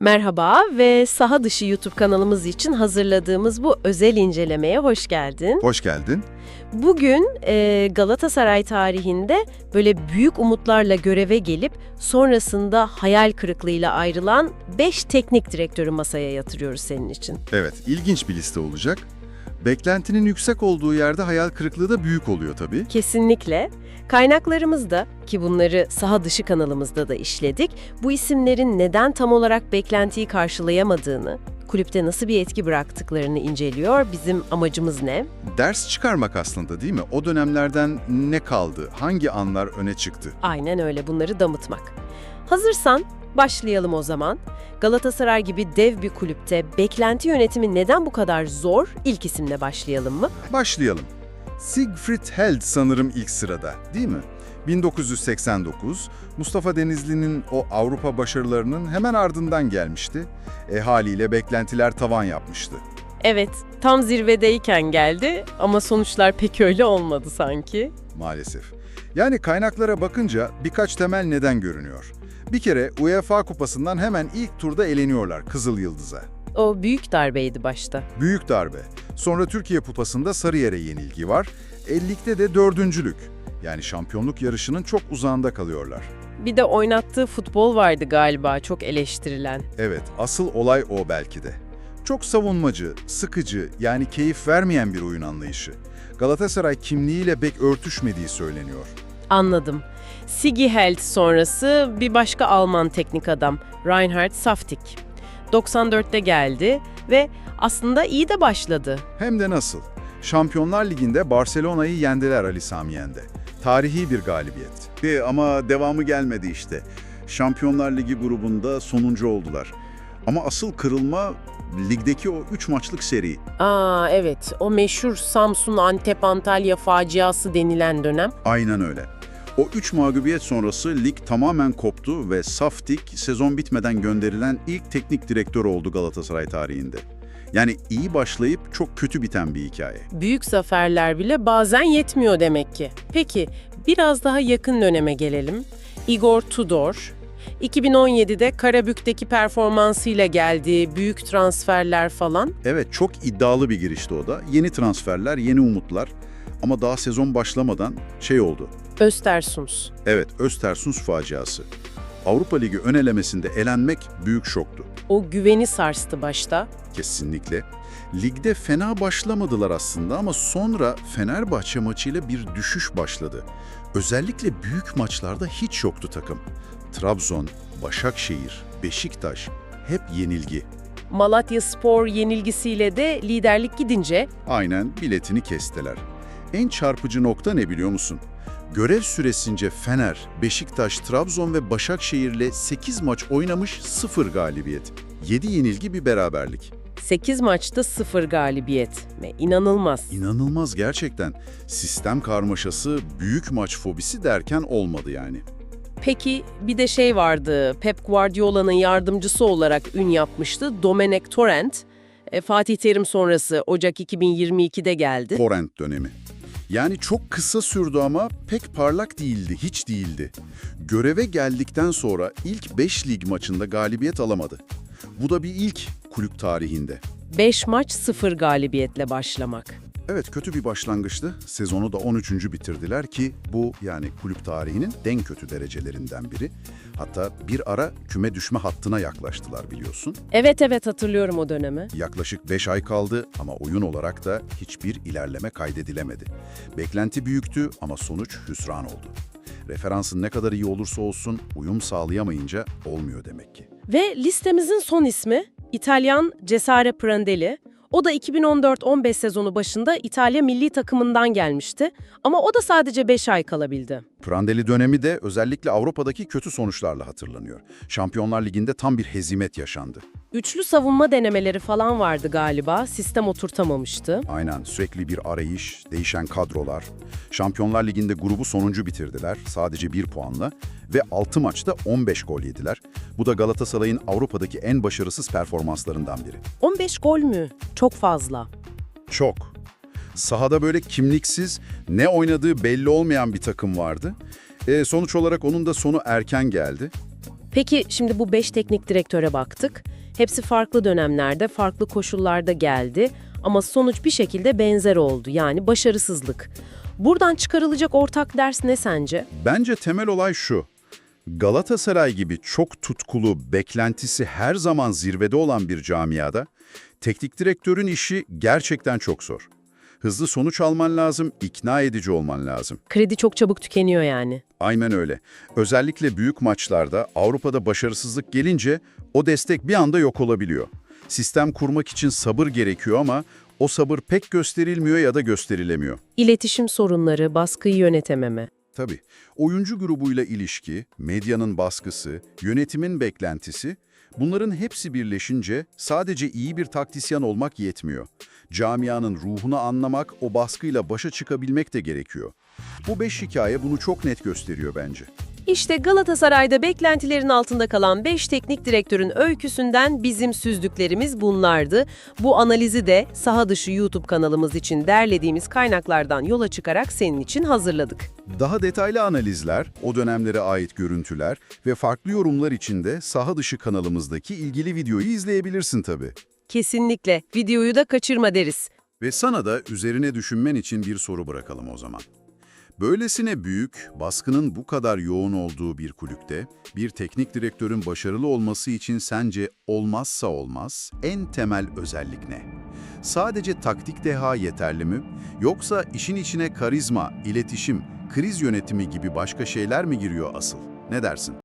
Merhaba ve Saha Dışı YouTube kanalımız için hazırladığımız bu özel incelemeye hoş geldin. Hoş geldin. Bugün e, Galatasaray tarihinde böyle büyük umutlarla göreve gelip sonrasında hayal kırıklığıyla ayrılan 5 teknik direktörü masaya yatırıyoruz senin için. Evet, ilginç bir liste olacak. Beklentinin yüksek olduğu yerde hayal kırıklığı da büyük oluyor tabii. Kesinlikle. Kaynaklarımızda ki bunları saha dışı kanalımızda da işledik, bu isimlerin neden tam olarak beklentiyi karşılayamadığını, kulüpte nasıl bir etki bıraktıklarını inceliyor. Bizim amacımız ne? Ders çıkarmak aslında değil mi? O dönemlerden ne kaldı? Hangi anlar öne çıktı? Aynen öyle bunları damıtmak. Hazırsan başlayalım o zaman. Galatasaray gibi dev bir kulüpte beklenti yönetimi neden bu kadar zor? İlk isimle başlayalım mı? Başlayalım. Siegfried Held sanırım ilk sırada, değil mi? 1989, Mustafa Denizli'nin o Avrupa başarılarının hemen ardından gelmişti. E haliyle beklentiler tavan yapmıştı. Evet, tam zirvedeyken geldi ama sonuçlar pek öyle olmadı sanki. Maalesef. Yani kaynaklara bakınca birkaç temel neden görünüyor. Bir kere UEFA Kupası'ndan hemen ilk turda eleniyorlar Kızıl Yıldız'a. O büyük darbeydi başta. Büyük darbe. Sonra Türkiye Kupası'nda Sarıyer'e yenilgi var. E, ligde de dördüncülük. Yani şampiyonluk yarışının çok uzağında kalıyorlar. Bir de oynattığı futbol vardı galiba çok eleştirilen. Evet, asıl olay o belki de. Çok savunmacı, sıkıcı, yani keyif vermeyen bir oyun anlayışı. Galatasaray kimliğiyle pek örtüşmediği söyleniyor. Anladım. Sigi Held sonrası bir başka Alman teknik adam Reinhard Saftik. 94'te geldi ve aslında iyi de başladı. Hem de nasıl? Şampiyonlar Ligi'nde Barcelona'yı yendiler Ali Sami Yen'de. Tarihi bir galibiyet. E, ama devamı gelmedi işte. Şampiyonlar Ligi grubunda sonuncu oldular. Ama asıl kırılma ligdeki o 3 maçlık seri. Aa evet, o meşhur Samsun Antep Antalya faciası denilen dönem. Aynen öyle. O 3 mağlubiyet sonrası lig tamamen koptu ve Saftik sezon bitmeden gönderilen ilk teknik direktör oldu Galatasaray tarihinde. Yani iyi başlayıp çok kötü biten bir hikaye. Büyük zaferler bile bazen yetmiyor demek ki. Peki, biraz daha yakın döneme gelelim. Igor Tudor, 2017'de Karabük'teki performansıyla geldiği büyük transferler falan. Evet çok iddialı bir girişti o da. Yeni transferler, yeni umutlar. Ama daha sezon başlamadan şey oldu. Östersunds. Evet, Östersunds faciası. Avrupa Ligi ön elemesinde elenmek büyük şoktu. O güveni sarstı başta. Kesinlikle. Ligde fena başlamadılar aslında ama sonra Fenerbahçe maçıyla bir düşüş başladı. Özellikle büyük maçlarda hiç yoktu takım. Trabzon, Başakşehir, Beşiktaş hep yenilgi. Malatya Spor yenilgisiyle de liderlik gidince Aynen biletini kestiler. En çarpıcı nokta ne biliyor musun? Görev süresince Fener, Beşiktaş, Trabzon ve Başakşehir'le 8 maç oynamış 0 galibiyet. 7 yenilgi bir beraberlik. 8 maçta 0 galibiyet. İnanılmaz. İnanılmaz gerçekten. Sistem karmaşası, büyük maç fobisi derken olmadı yani. Peki bir de şey vardı. Pep Guardiola'nın yardımcısı olarak ün yapmıştı. Domenech Torrent. E, Fatih Terim sonrası Ocak 2022'de geldi. Torrent dönemi. Yani çok kısa sürdü ama pek parlak değildi, hiç değildi. Göreve geldikten sonra ilk 5 lig maçında galibiyet alamadı. Bu da bir ilk kulüp tarihinde. 5 maç 0 galibiyetle başlamak. Evet kötü bir başlangıçtı. Sezonu da 13. bitirdiler ki bu yani kulüp tarihinin en kötü derecelerinden biri. Hatta bir ara küme düşme hattına yaklaştılar biliyorsun. Evet evet hatırlıyorum o dönemi. Yaklaşık 5 ay kaldı ama oyun olarak da hiçbir ilerleme kaydedilemedi. Beklenti büyüktü ama sonuç hüsran oldu. Referansın ne kadar iyi olursa olsun uyum sağlayamayınca olmuyor demek ki. Ve listemizin son ismi İtalyan Cesare Prandelli. O da 2014-15 sezonu başında İtalya milli takımından gelmişti ama o da sadece 5 ay kalabildi. Prandelli dönemi de özellikle Avrupa'daki kötü sonuçlarla hatırlanıyor. Şampiyonlar Ligi'nde tam bir hezimet yaşandı. Üçlü savunma denemeleri falan vardı galiba, sistem oturtamamıştı. Aynen sürekli bir arayış, değişen kadrolar. Şampiyonlar Ligi'nde grubu sonuncu bitirdiler sadece bir puanla ve 6 maçta 15 gol yediler. Bu da Galatasaray'ın Avrupa'daki en başarısız performanslarından biri. 15 gol mü? Çok fazla. Çok. Sahada böyle kimliksiz, ne oynadığı belli olmayan bir takım vardı. E, sonuç olarak onun da sonu erken geldi. Peki şimdi bu 5 teknik direktöre baktık. Hepsi farklı dönemlerde, farklı koşullarda geldi ama sonuç bir şekilde benzer oldu. Yani başarısızlık. Buradan çıkarılacak ortak ders ne sence? Bence temel olay şu. Galatasaray gibi çok tutkulu, beklentisi her zaman zirvede olan bir camiada, teknik direktörün işi gerçekten çok zor. Hızlı sonuç alman lazım, ikna edici olman lazım. Kredi çok çabuk tükeniyor yani. Aynen öyle. Özellikle büyük maçlarda Avrupa'da başarısızlık gelince o destek bir anda yok olabiliyor. Sistem kurmak için sabır gerekiyor ama o sabır pek gösterilmiyor ya da gösterilemiyor. İletişim sorunları, baskıyı yönetememe. Tabii. Oyuncu grubuyla ilişki, medyanın baskısı, yönetimin beklentisi, bunların hepsi birleşince sadece iyi bir taktisyen olmak yetmiyor. Camianın ruhunu anlamak, o baskıyla başa çıkabilmek de gerekiyor. Bu beş hikaye bunu çok net gösteriyor bence. İşte Galatasaray'da beklentilerin altında kalan 5 teknik direktörün öyküsünden bizim süzdüklerimiz bunlardı. Bu analizi de saha dışı YouTube kanalımız için derlediğimiz kaynaklardan yola çıkarak senin için hazırladık. Daha detaylı analizler, o dönemlere ait görüntüler ve farklı yorumlar için de saha dışı kanalımızdaki ilgili videoyu izleyebilirsin tabii. Kesinlikle videoyu da kaçırma deriz. Ve sana da üzerine düşünmen için bir soru bırakalım o zaman. Böylesine büyük, baskının bu kadar yoğun olduğu bir kulüpte, bir teknik direktörün başarılı olması için sence olmazsa olmaz en temel özellik ne? Sadece taktik deha yeterli mi? Yoksa işin içine karizma, iletişim, kriz yönetimi gibi başka şeyler mi giriyor asıl? Ne dersin?